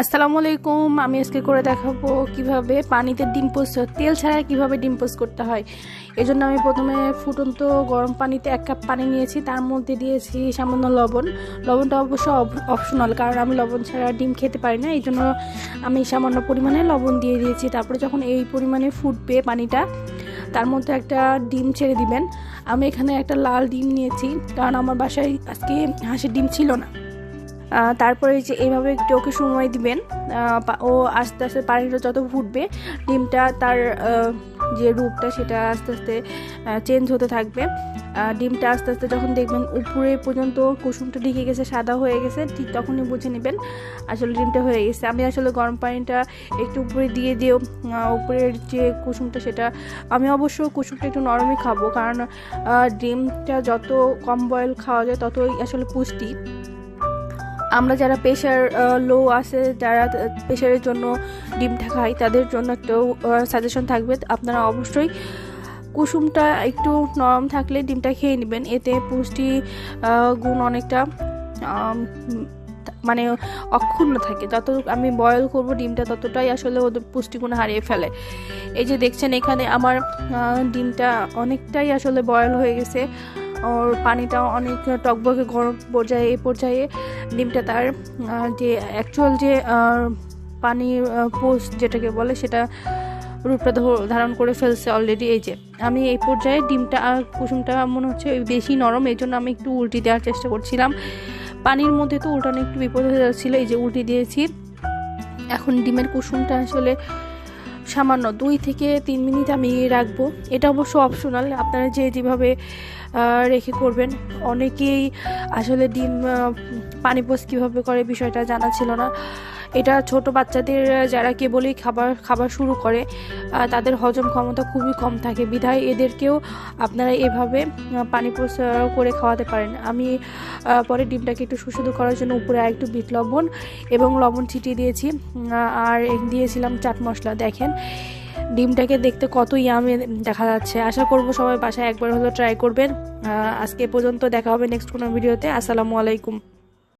আসসালামু আলাইকুম, আমি আজকে করে দেখাবো কীভাবে পানিতে ডিম পোস্ট তেল ছাড়া কীভাবে ডিম পোস্ট করতে হয়। এই জন্য আমি প্রথমে ফুটন্ত গরম পানিতে এক কাপ পানি নিয়েছি, তার মধ্যে দিয়েছি সামান্য লবণ। লবণটা অবশ্য অপশনাল কারণ আমি লবণ ছাড়া ডিম খেতে পারি না এই জন্য আমি সামান্য পরিমাণে লবণ দিয়ে দিয়েছি। তারপরে যখন এই পরিমাণে ফুটবে পানিটা, তার মধ্যে একটা ডিম ছেড়ে দিবেন। আমি এখানে একটা লাল ডিম নিয়েছি, কারণ আমার বাসায় আজকে হাঁসের ডিম ছিল না। তারপরে যে এইভাবে একটু ওকে সময় দিবেন ও আস্তে আস্তে পানিটা যত ফুটবে, ডিমটা তার যে রূপটা সেটা আস্তে আস্তে চেঞ্জ হতে থাকবে। ডিমটা আস্তে আস্তে যখন দেখবেন উপরে পর্যন্ত কুসুমটা ঢেকে গেছে, সাদা হয়ে গেছে, ঠিক তখনই বুঝে নেবেন আসলে ডিমটা হয়ে গেছে। আমি আসলে গরম পানিটা একটু উপরে দিয়ে দিও উপরের যে কুসুমটা সেটা, আমি অবশ্য কুসুমটা একটু নরমই খাব, কারণ ডিমটা যত কম বয়েল খাওয়া যায় ততই আসলে পুষ্টি। আমরা যারা প্রেশার লো আছে, যারা প্রেশারের জন্য ডিমটা খাই, তাদের জন্য একটা সাজেশন থাকবে। আপনারা অবশ্যই কুসুমটা একটু নরম থাকলে ডিমটা খেয়ে নেবেন। এতে পুষ্টি গুণ অনেকটা মানে অক্ষুণ্ণ থাকে। যত আমি বয়ল করব ডিমটা, ততটাই আসলে ওদের পুষ্টিগুণ হারিয়ে ফেলে। এই যে দেখছেন এখানে আমার ডিমটা অনেকটাই আসলে বয়েল হয়ে গেছে। ওর পানিটা অনেক টকবকে গরম পর্যায়ে এই পর্যায়ে ডিমটা তার যে অ্যাকচুয়াল যে পানির পোস্ট যেটাকে বলে সেটা রূপটা ধারণ করে ফেলছে অলরেডি এই যে। আমি এই পর্যায়ে ডিমটা আর কুসুমটা মনে হচ্ছে বেশি নরম, এই জন্য আমি একটু উল্টি দেওয়ার চেষ্টা করছিলাম। পানির মধ্যে তো উল্টানো একটু বিপদ হয়ে যাচ্ছিল, এই যে উল্টি দিয়েছি। এখন ডিমের কুসুমটা আসলে সামান্য দুই থেকে তিন মিনিট আমি রাখব। এটা অবশ্য অপশনাল আপনারা যে যেভাবে রেখে করবেন। অনেকেই আসলে ডিম পানিপোষ পানি পোষ কীভাবে করে বিষয়টা জানা ছিল না। এটা ছোট বাচ্চাদের যারা কেবলই খাবার খাবার শুরু করে তাদের হজম ক্ষমতা খুবই কম থাকে। বিধায় এদেরকেও আপনারা এভাবে পানি করে খাওয়াতে পারেন। আমি পরে ডিমটাকে একটু সুস্বাদু করার জন্য উপরে একটু বিট লবণ এবং লবণ ছিটিয়ে দিয়েছি। আর দিয়েছিলাম চাট মশলা। দেখেন, ডিমটাকে দেখতে কত ইয়ামে দেখা যাচ্ছে। আশা করব সবাই বাসায় একবার হলো ট্রাই করবেন। আজকে পর্যন্ত দেখা হবে নেক্সট কোনো ভিডিওতে। আসসালামু আলাইকুম।